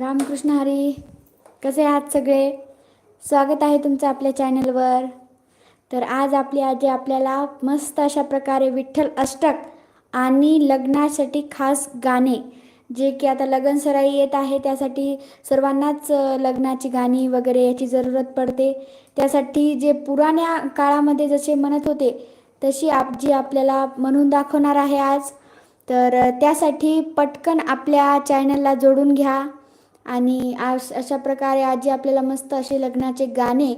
रामकृष्ण हरी कसे आहात सगळे? स्वागत आहे तुमचं आपल्या चॅनलवर. तर आज आपली आजी आपल्याला मस्त अशा प्रकारे विठ्ठल अष्टक आणि लग्नासाठी खास गाणे जे की आता लग्नसराई येत आहे त्यासाठी सर्वांनाच लग्नाची गाणी वगैरे याची जरूरत पडते. त्यासाठी जे पुराण्या काळामध्ये जसे म्हणत होते तशी आजी आपल्याला म्हणून दाखवणार आहे आज. तर त्यासाठी पटकन आपल्या चॅनलला जोडून घ्या. आणि आज अशा प्रकारे आजी आपल्याला मस्त असे लग्नाचे गाणे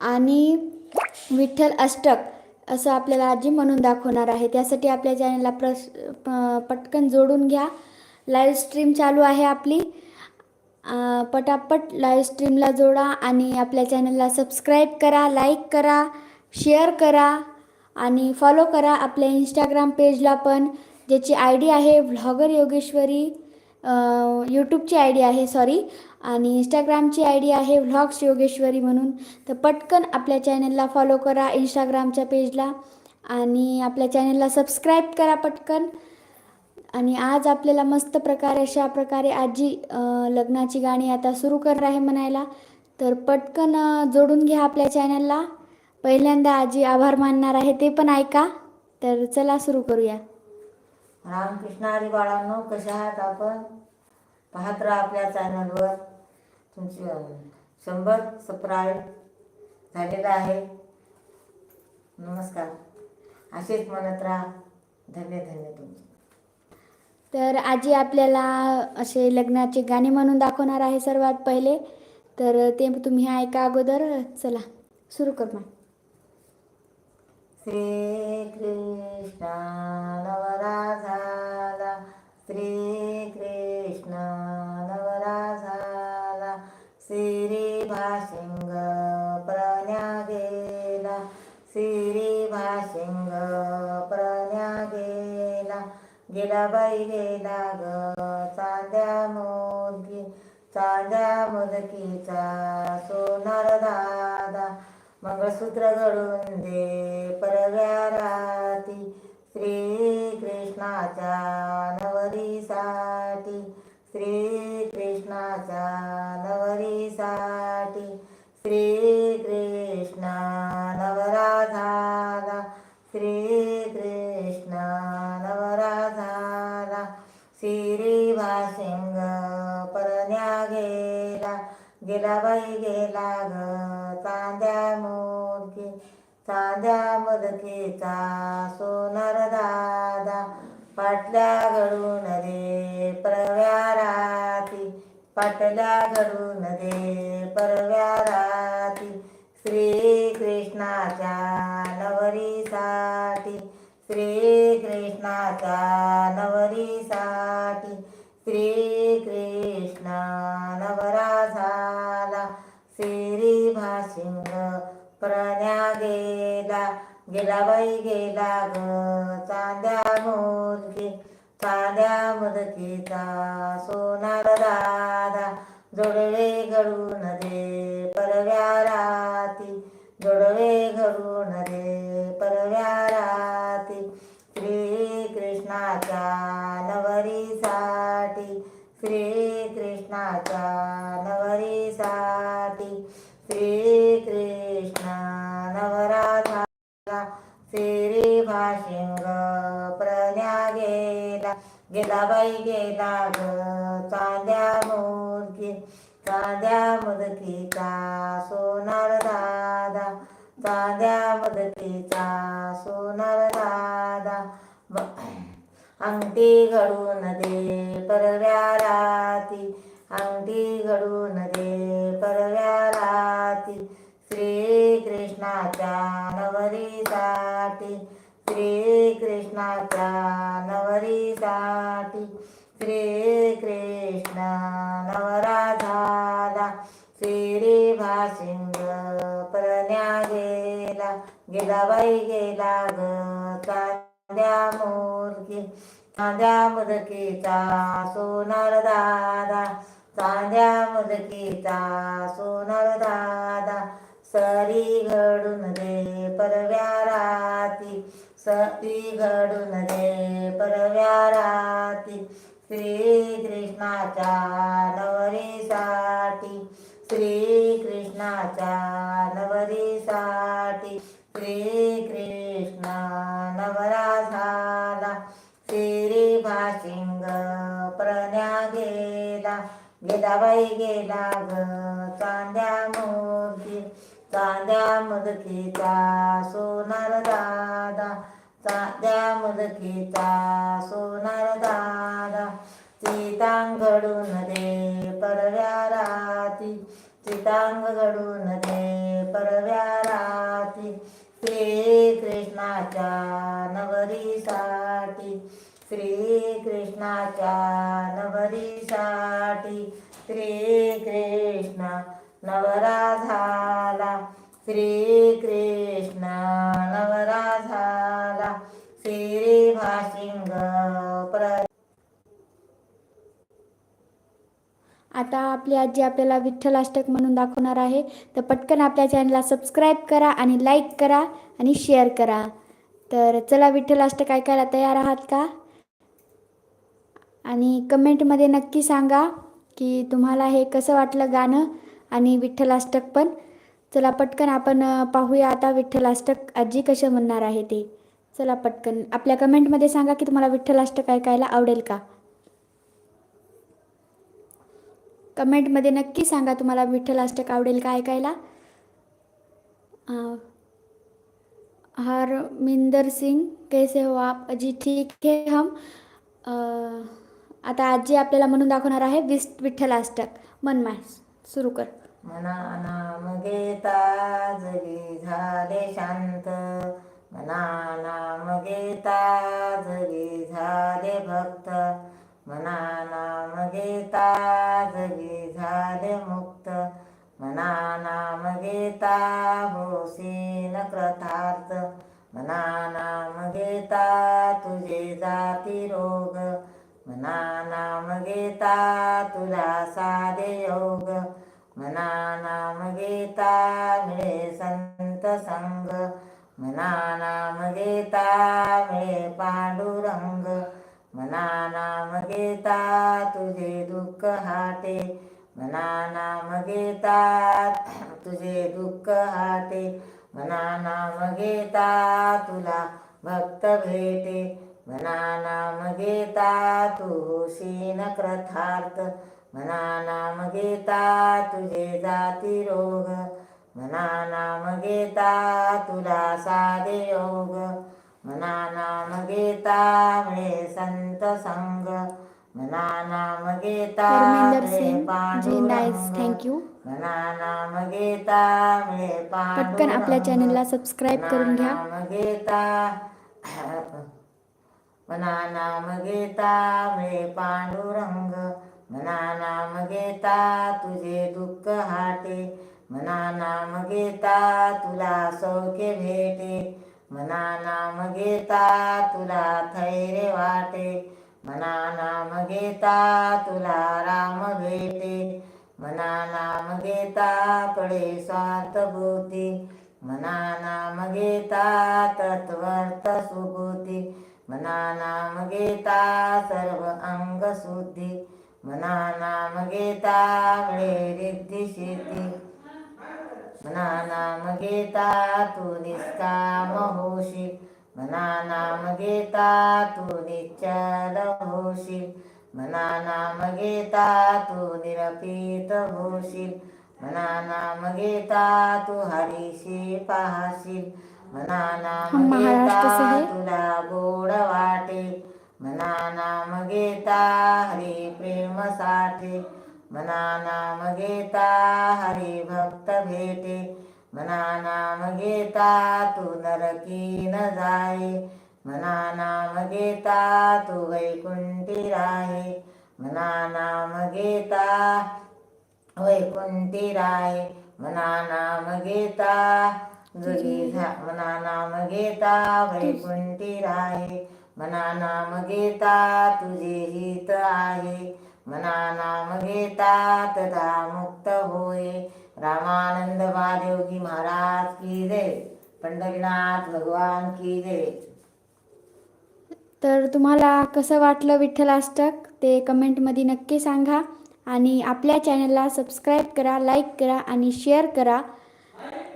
आणि विठ्ठल अष्टक असं आपल्याला आजी म्हणून दाखवणार आहे. त्यासाठी आपल्या चॅनलला प्रस प- पटकन जोडून घ्या. लाईव्ह स्ट्रीम चालू आहे आपली. पटापट लाईव्ह स्ट्रीमला जोडा आणि आपल्या चॅनलला सबस्क्राईब करा लाईक करा शेअर करा आणि फॉलो करा आपल्या इंस्टाग्राम पेजला पण ज्याची आय डी आहे व्लॉगर योगेश्वरी. यूट्यूबची आय डी आहे सॉरी आणि इंस्टाग्रामची आय डी आहे व्लॉग्स योगेश्वरी म्हणून. तर पटकन आपल्या चॅनलला फॉलो करा इंस्टाग्रामच्या पेजला आणि आपल्या चॅनलला सबस्क्राईब करा पटकन. आणि आज आपल्याला मस्त प्रकारे अशा प्रकारे आजी लग्नाची गाणी आता सुरू करणार आहे म्हणायला. तर पटकन जोडून घ्या आपल्या चॅनलला पहिल्यांदा आजी आभार मानणार आहे ते पण ऐका. तर चला सुरू करूया. रामकृष्ण हरी बाळांनो कशा आहात आपण? पाहत राहा आपल्या चॅनलवर. तुमची शंभर सबस्क्राईब झालेलं आहे. नमस्कार. असेच म्हणत राहा. धन्य धन्य तुमचे. तर आजी आपल्याला असे लग्नाचे गाणे म्हणून दाखवणार आहे सर्वात पहिले. तर ते तुम्ही ऐका अगोदर. चला सुरू कर मग. श्री कृष्ण नवरा झाला श्री गेला गेला बाई गेला ग. चांद्या मोदकी चांद्या मोदकीचा सोनार दादा. मंगळसूत्र घडून दे परव्या राती श्री कृष्णाच्या नवरीसाठी. श्री कृष्णाच्या नवरीसाठी श्री बाई गेला ग. चांद्या मोदकी चांद्या मदकीचा सोनार दादा पाटल्या घडून रे परव्या राती पाटल्या घडून रे परव्या राती. श्री कृष्णाच्या नवरीसाठी श्री कृष्णाच्या नवरीसाठी श्री सिंह प्रण्या गेला गेला बाई गेला ग चांद्या मुलगी चांद्या मुदकीचा सोनार दादा. जोडवे घडून दे परव्या राती जोडवे घडून दे परव्या राती. श्री कृष्णाच्या नवरीसाठी श्री कृष्णाच्या श्री भाशिंग प्रण्या गेला गेला बाई गेला ग. चांद्या मोदकी चांद्या मुदकीचा सोनार दादा चांद्या मुदकीचा सोनार दादा. अंगठी घडून दे परव्या राती अंगठी घडून दे परव्या राती. श्री कृष्णाच्या नवरीसाठी श्री कृष्णाच्या नवरीसाठी. श्री कृष्ण नवरा झाला श्री भाशिंग परण्या गेला गेला बाई गेला ग चांद्या मोरकी. चांद्या मुदकीचा सोनार दादा. चांद्या मुदकीचा सोनार दादा. सरी घडून दे परव्या सती घडून दे परव्या राती श्रीकृष्णाच्या नवरीसाठी श्रीकृष्णाच्या नवरीसाठी श्रीकृष्ण नवरा झाला श्री भाशिंग प्रण्या गेला गेला बाई गेला ग चांद्या मूर्ती. चांद्या मुदकीचा सोनार दादा. त्या मुदकीचा सोनार दादा चितांग घडून दे परव्या राती. चितांग घडून दे परव्या राती. श्रीकृष्णाच्या नवरीसाठी. श्री कृष्णाच्या नवरीसाठी. श्री कृष्ण नवरा झाला. श्री कृष्ण आता आपली आजी आपल्याला विठ्ठल अष्टक म्हणून दाखवणार आहे. तर पटकन आपल्या चॅनलला सबस्क्राईब करा आणि लाईक करा आणि शेअर करा. तर चला विठ्ठल अष्टक ऐकायला तयार आहात का? आणि कमेंटमध्ये नक्की सांगा की तुम्हाला हे कसं वाटलं गाणं आणि विठ्ठल अष्टक पण. चला पटकन आपण पाहूया आता विठ्ठल अष्टक आजी कसं म्हणणार आहे ते. चला पटकन आपल्या कमेंटमध्ये सांगा की तुम्हाला विठ्ठल अष्टक ऐकायला आवडेल का? कमेंटमध्ये नक्की सांगा तुम्हाला विठ्ठल अष्टक आवडेल का ऐकायला हरमिंदर सिंग कैसे हो आप? अजी ठीक है हम. आता आजी आपल्याला म्हणून दाखवणार आहे विस विठ्ठल अष्टक. मनमाय सुरू कर. मना नाम घेता जगी झाले शांत. मना नाम घेता जगी झाले भक्त. मना नाम घेता जगी झाले मुक्त. मना नाम घेता होशीन कृतार्थ मना नाम घेता तुझे जाती रोग. मना नाम घेता तुला साधे योग. मना नाम घेता मिळे संत संग. मना नाम घेता मिळे पांडुरंग. मना नाम घेता तुझे दुःख हाटे. मना नाम घेता तुझे दुःख हाटे. मना नाम घेता तुला भक्त भेटे. मना नाम घेता तू होशीन कृतार्थ मना नाम घेता तुझे जाती रोग. मना नाम घेता तुला साधे योग. मना नाम घेता मिळे संत संग मना नाम घेता पांडुरंग। थँक्यू मना नाम घेता मिळे पटकन आपल्या. चॅनलला सबस्क्राईब करून घ्या. घेता मना नाम घेता मिळे पांडुरंग। मना नाम घेता तुझे दुःख हाटे। मना नाम घेता तुला सौख्य भेटे। मना नाम घेता तुला थैरे वाटे. मना नाम घेता तुला राम भेटे. मना नाम घेता पडे स्वार्थ भूती मना नाम घेता तत्वर्थ सुभूती मना नाम घेता सर्व अंग शुद्धी. मना नाम घेता मिळे रिद्धी शेती मना नाम घेता तू निष्काम होशील मना नाम घेता तू निश्चल होशील मना नाम घेता तू निरपीत होशील मना नाम घेता तू हरीशी पाहशील मना नाम घेता। तुला गोड वाटे. मना नाम घेता हरी प्रेम साठे. मना नाम घेता हरी भक्त भेटे. मना नाम घेता तू नरकी न जाये. मना नाम घेता तू वैकुंठी राहे. मना नाम घेता वैकुंठी राहे. मना नाम घेता जगी झा मना नाम घेता वैकुंठी राहे. मना नाम घेता तुझे हित आहे. मना नाम घेता तदा मुक्त होय. रामानंद महादेवजी महाराज की जय. पंढरीनाथ भगवान की जय. तर तुम्हाला कसं वाटलं विठ्ठल अष्टक? ते कमेंटमध्ये नक्की सांगा. आणि आपल्या चॅनलला सबस्क्राईब करा लाईक करा आणि शेअर करा.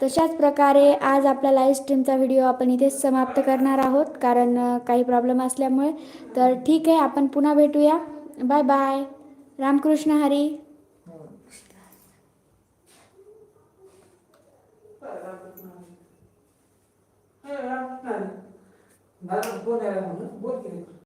तशाच प्रकारे आज आपला लाईव्ह स्ट्रीमचा व्हिडिओ आपण इथेच समाप्त करणार आहोत. कारण काही प्रॉब्लेम असल्यामुळे. तर ठीक आहे आपण पुन्हा भेटूया. बाय बाय रामकृष्ण हरी बोल